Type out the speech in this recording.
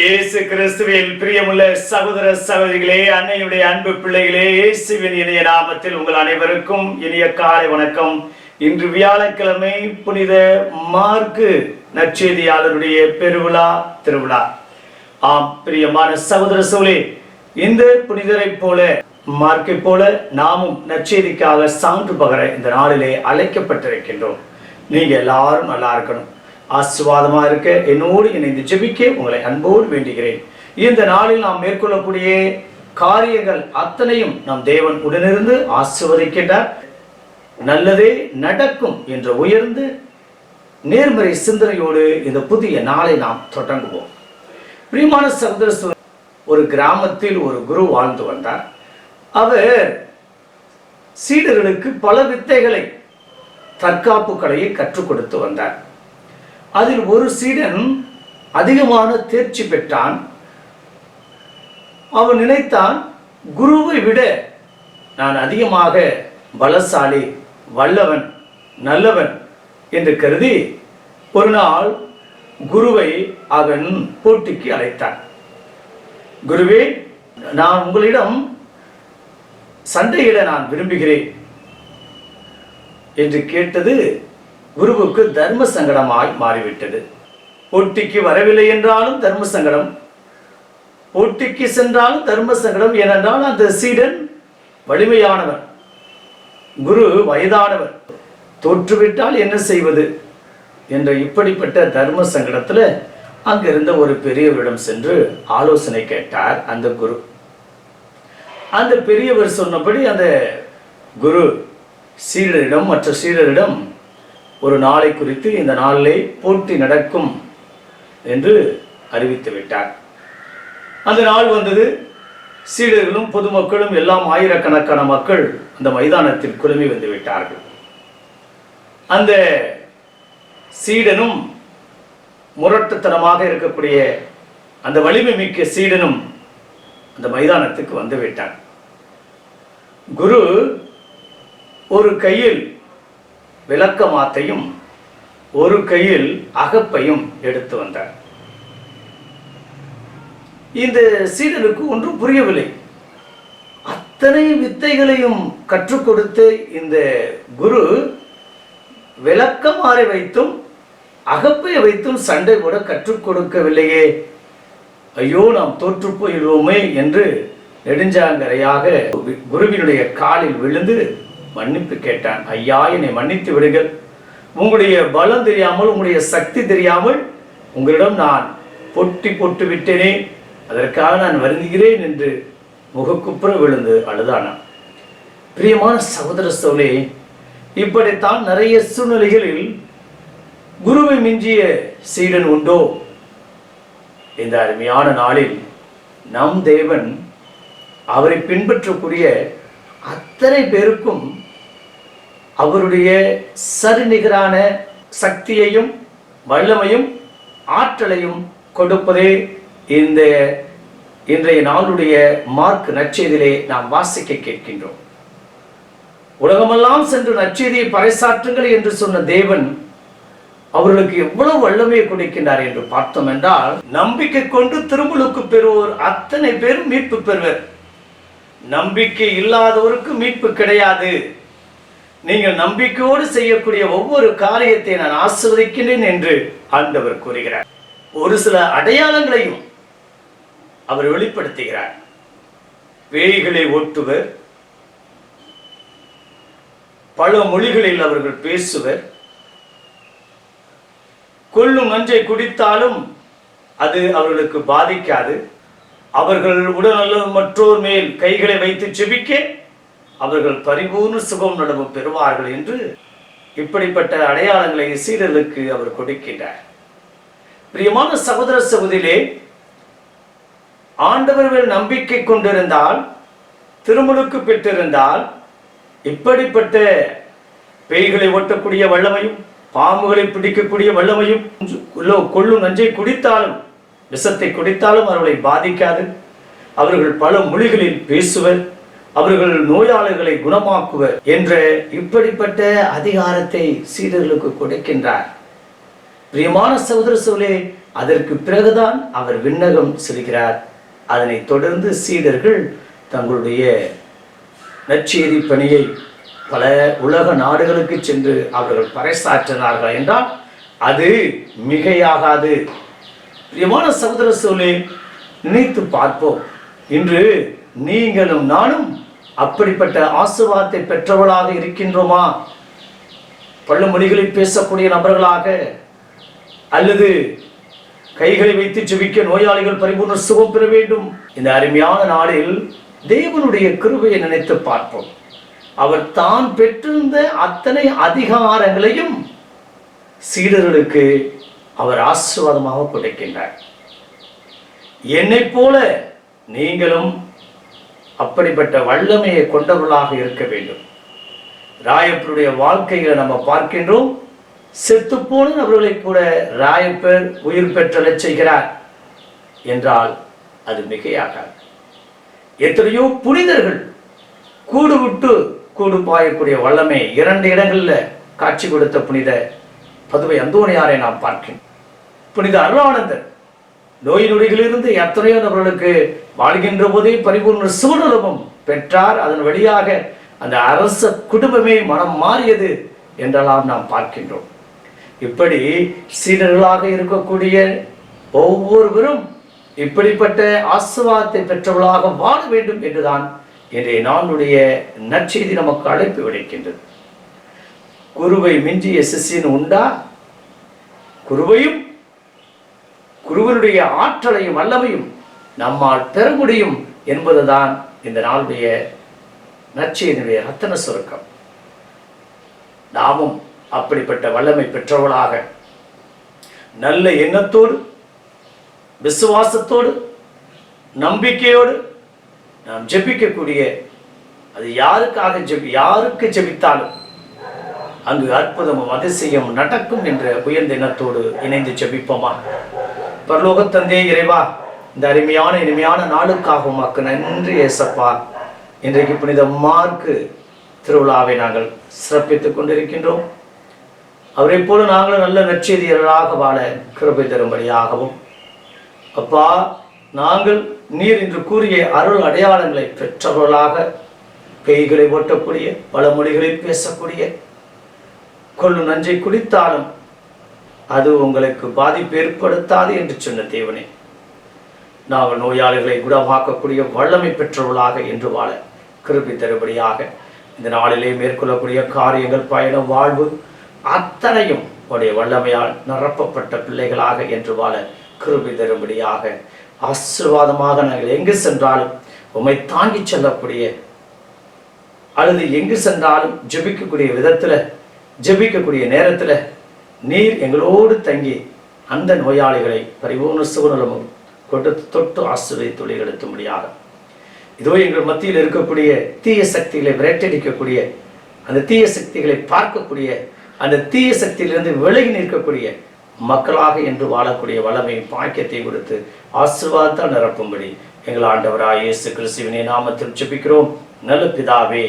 இயேசு கிறிஸ்துவில் பிரியமுள்ள சகோதர சகோதரிகளே அன்னையுடைய அன்பு பிள்ளைகளே இயேசுவின் இணைய நாமத்தில் உங்கள் அனைவருக்கும் இனிய காலை வணக்கம். இன்று வியாழக்கிழமை புனித மார்க்கு நற்செய்தியாளருடைய பெருவிழா திருவிழா. ஆம் பிரியமான சகோதர சோழே இந்த புனிதரை போல மார்க்கை போல நாமும் நற்செய்திக்காக சான்று பகர இந்த நாளிலே அழைக்கப்பட்டிருக்கின்றோம். நீங்க எல்லாரும் நல்லா இருக்கணும். ஆசிர்வாதமாக இருக்க என்னோடு இணைந்து ஜெபிக்க உங்களை அன்போடு வேண்டுகிறேன். இந்த நாளில் நாம் மேற்கொள்ளக்கூடிய காரியங்கள் அத்தனையும் நம் தேவன் உடனிருந்து ஆசிர்வதிக்கின்றார் நல்லதே நடக்கும் என்று உயர்ந்து நேர்மறை சிந்தனையோடு இந்த புதிய நாளை நாம் தொடங்குவோம். பிரியமான சகோதர ஒரு கிராமத்தில் ஒரு குரு வாழ்ந்து வந்தார். அவர் சீடர்களுக்கு பல வித்தைகளை தற்காப்பு கலையை கற்றுக் கொடுத்து வந்தார். அதில் ஒரு சீடன் அதிகமான தேர்ச்சி பெற்றான். அவன் நினைத்தான் குருவை விட நான் அதிகமாக பலசாலி வல்லவன் நல்லவன் என்று கருதி ஒரு நாள் குருவை அவன் போட்டிக்கு அழைத்தான். குருவே நான் உங்களிடம் சண்டையிட நான் விரும்புகிறேன் என்று கேட்டது குருவுக்கு தர்ம சங்கடமாய் மாறிவிட்டது. போட்டிக்கு வரவில்லை என்றாலும் தர்ம சங்கடம். போட்டிக்கு சென்றாலும் தர்ம சங்கடம் ஏனென்றால் அந்த சீடன் வலிமையானவர். குரு வயதானவர். தோற்றுவிட்டால் என்ன செய்வது? என்ற இப்படிப்பட்ட தர்ம சங்கடத்தில் அங்கிருந்த ஒரு பெரியவரிடம் சென்று ஆலோசனை கேட்டார் அந்த குரு. அந்த பெரியவர் சொன்னபடி அந்த குரு சீடரிடம் மற்ற சீடரிடம் ஒரு நாளை குறித்து இந்த நாளிலே போட்டி நடக்கும் என்று அறிவித்து விட்டார். அந்த நாள் வந்தது. சீடர்களும் பொதுமக்களும் எல்லாம் ஆயிரக்கணக்கான மக்கள் அந்த மைதானத்தில் குழுமி வந்து விட்டார்கள். அந்த சீடனும் முரட்டுத்தனமாக இருக்கக்கூடிய அந்த வலிமை மிக்க சீடனும் அந்த மைதானத்துக்கு வந்து விட்டான் குரு ஒரு கையில் விளக்கமாத்தையும் ஒரு கையில் அகப்பையும் எடுத்து வந்தார். இந்த சீடனுக்கு ஒன்றும் புரியவில்லை. அத்தனை வித்தைகளையும் கற்றுக் கொடுத்து இந்த குரு விளக்கமாறை வைத்தும் அகப்பையை வைத்தும் சண்டை கூட கற்றுக் கொடுக்கவில்லையே. ஐயோ நாம் தோற்று போயிடுவோமே என்று நெடுஞ்சாங்கரையாக குருவினுடைய காலில் விழுந்து மன்னிப்பு கேட்டான். ஐயா என்னை மன்னித்து விடுங்கள். உங்களுடைய பலம் தெரியாமல் உங்களுடைய சக்தி தெரியாமல் உங்களிடம் நான் பொட்டி போட்டு விட்டேனே. அதற்காக நான் வருந்துகிறேன் என்று முகக்குப்புற விழுந்து அழுதானான் பிரியமான சகோதர சோழே இப்படித்தான் நிறைய சூழ்நிலைகளில் குருவை மிஞ்சிய சீடன் உண்டோ? இந்த அருமையான நாளில் நம் தேவன் அவரை பின்பற்றக்கூடிய அத்தனை பேருக்கும் அவருடைய சரிநிகரான சக்தியையும் வல்லமையும் ஆற்றலையும் கொடுப்பதே இந்த இன்றைய நாளுடைய மார்க் நற்செய்தியிலே நாம் வாசிக்க கேட்கின்றோம். உலகமெல்லாம் சென்று நற்செய்தியை பறைசாற்றுங்கள் என்று சொன்ன தேவன் அவர்களுக்கு எவ்வளவு வல்லமையை கொடுக்கின்றார் என்று பார்த்தோம் என்றால் நம்பிக்கை கொண்டு திருமுழுக்கு பெறுவோர் அத்தனை பேரும் மீட்பு பெறுவர். நம்பிக்கை இல்லாதவருக்கு மீட்பு கிடையாது. நீங்கள் நம்பிக்கையோடு செய்யக்கூடிய ஒவ்வொரு காரியத்தை நான் ஆசிர்வதிக்கின்றேன் என்று ஆண்டவர் கூறுகிறார். ஒரு சில அடையாளங்களையும் அவர் வெளிப்படுத்துகிறார். பேய்களை ஓட்டுவர். பல மொழிகளில் அவர்கள் பேசுவர். கொள்ளும் நஞ்சை குடித்தாலும் அது அவர்களுக்கு பாதிக்காது. அவர்கள் உடல் மற்றோர் மேல் கைகளை வைத்து செபிக்க அவர்கள் பரிபூர்ண சுகம் நடமும் பெறுவார்கள் என்று இப்படிப்பட்ட அடையாளங்களை சீடர்களுக்கு அவர் கொடுக்கின்றார். பிரியமான சகோதர சகோதரிலே ஆண்டவர்கள் நம்பிக்கை கொண்டிருந்தால் திருமுழுக்கு பெற்றிருந்தால் இப்படிப்பட்ட பேய்களை ஒட்டக்கூடிய வல்லமையும் பாம்புகளை பிடிக்கக்கூடிய வல்லமையும் கொள்ளும் நஞ்சை குடித்தாலும் விஷத்தை குடித்தாலும் அவர்களை பாதிக்காது. அவர்கள் பல மொழிகளில் பேசுவர். அவர்கள் நோயாளர்களை குணமாக்குவர் என்ற இப்படிப்பட்ட அதிகாரத்தை சீடர்களுக்கு கொடுக்கின்றார். பிரியமான சகோதர சோலே அதற்கு பிறகுதான் அவர் விண்ணகம் செல்கிறார். அதனைத் தொடர்ந்து சீடர்கள் தங்களுடைய நற்செய்தி பணியை பல உலக நாடுகளுக்கு சென்று அவர்கள் பறைசாற்றினார்கள் என்றால் அது மிகையாகாது. பிரியமான சகோதர சோழே நினைத்து பார்ப்போம். இன்று நீங்களும் நானும் அப்படிப்பட்ட ஆசுவாத்தை பெற்றவர்களாக இருக்கின்றோமா? பள்ளமொழிகளில் பேசக்கூடிய நபர்களாக அல்லது கைகளை வைத்து ஜெபிக்க நோயாளிகள் பரிபூர்ண சுகம் பெற வேண்டும். இந்த அருமையான நாளில் தேவனுடைய கிருபையை நினைத்து பார்ப்போம். அவர் தான் பெற்றிருந்த அத்தனை அதிகாரங்களையும் சீடர்களுக்கு அவர் ஆசீர்வாதமாக கொடுக்கின்றார். என்னைப் போல நீங்களும் அப்படிப்பட்ட வல்லமையை கொண்டவர்களாக இருக்க வேண்டும். ராயப்பருடைய வாழ்க்கைகளை நம்ம பார்க்கின்றோம் செத்துப்போன அவர்களை கூட ராயப்பர் உயிர் பெற்றலச் செய்கிறார் என்றால் அது மிகையாகாது. எத்தனையோ புனிதர்கள் கூடு விட்டு கூடு பாயக்கூடிய வல்லமை இரண்டு இடங்களில் காட்சி கொடுத்த புனித பதுவை அந்தோணியாரை நாம் பார்க்கிறோம் புனித அருளானந்தர் நோய் நொடிகளிலிருந்து எத்தனையோ நபர்களுக்கு வாழ்கின்ற போதே பரிபூர்ண சூழலமும் பெற்றார். அதன் வழியாக அந்த அரச குடும்பமே மனம் மாறியது என்றெல்லாம் நாம் பார்க்கின்றோம். இப்படி சீடர்களாக இருக்கக்கூடிய ஒவ்வொருவரும் இப்படிப்பட்ட ஆசிர்வாதத்தை பெற்றவர்களாக வாழ வேண்டும் என்றுதான் இன்றைய நாளுடைய நற்செய்தி நமக்கு அழைப்பு விடுக்கின்றது. குருவை மிஞ்சிய சிஷ்யன் உண்டா? குருவையும் குருவனுடைய ஆற்றலையும் வல்லமையும் நம்மால் பெற முடியும் என்பதுதான் இந்த நாளுடைய நற்செய்தியுடைய ரத்தன சுருக்கம். நாமும் அப்படிப்பட்ட வல்லமை பெற்றவளாக நல்ல எண்ணத்தோடு விசுவாசத்தோடு நம்பிக்கையோடு நாம் ஜெபிக்கக்கூடிய அது யாருக்காக ஜெபி யாருக்கு ஜெபித்தாலும் அங்கு அற்புதமும் அதிசயம் நடக்கும் என்ற உயர்ந்த எண்ணத்தோடு இணைந்து ஜெபிப்போமா? பரலோக தந்தே இறைவா இந்த அருமையான இனிமையான நாளுக்காக உமக்கு நன்றி ஏசப்பா. இன்றைக்கு புனித மார்க்கு திருவிழாவை நாங்கள் சிறப்பித்துக் கொண்டிருக்கின்றோம். அவரைப் போல நாங்களும் நல்ல நற்செய்தியர்களாக வாழ கிருபை தரும்படியாகவும். அப்பா நாங்கள் நீர் இன்று கூறிய அருள் அடையாளங்களை பெற்றவர்களாக கைகளை ஓட்டக்கூடிய பல மொழிகளில் பேசக்கூடிய கொள்ளு நஞ்சை குடித்தாலும் அது உங்களுக்கு பாதிப்பு ஏற்படுத்தாது என்று சொன்ன தேவனே. நாங்கள் நோயாளிகளை குணமாக்கக்கூடிய வல்லமை பெற்றவர்களாக என்று வாழ கிருபி தருபடியாக இந்த நாளிலே மேற்கொள்ளக்கூடிய காரியங்கள் பயணம் வாழ்வு அத்தனையும் உடைய வல்லமையால் நிரப்பப்பட்ட பிள்ளைகளாக என்று வாழ கிருபி தரும்படியாக ஆசீர்வாதமாக நாங்கள் எங்கு சென்றாலும் உம்மை தாங்கி செல்லக்கூடிய அல்லது எங்கு சென்றாலும் ஜெபிக்கக்கூடிய விதத்துல ஜெபிக்கக்கூடிய நேரத்துல நீர் எங்களோடு தங்கி அந்த நோயாளிகளை பரிபூர்ண சுகுணலமும் கொண்டு தொட்டு ஆசிர்வதித்து ஒளிகெடுத்தும்படியாக இதோ எங்கள் மத்தியில் இருக்கக்கூடிய தீய சக்திகளை விரட்டடிக்கக்கூடிய அந்த தீய சக்திகளை பார்க்கக்கூடிய அந்த தீய சக்தியிலிருந்து விலகி நிற்கக்கூடிய மக்களாக என்று வாழக்கூடிய வளமையும் பாக்கியத்தையும் கொடுத்து ஆசிர்வாதத்தால் நிரப்பும்படி எங்கள் ஆண்டவராக இயேசு கிறிஸ்துவினை நாமத்தில் ஜெபிக்கிறோம். நல்ல பிதாவே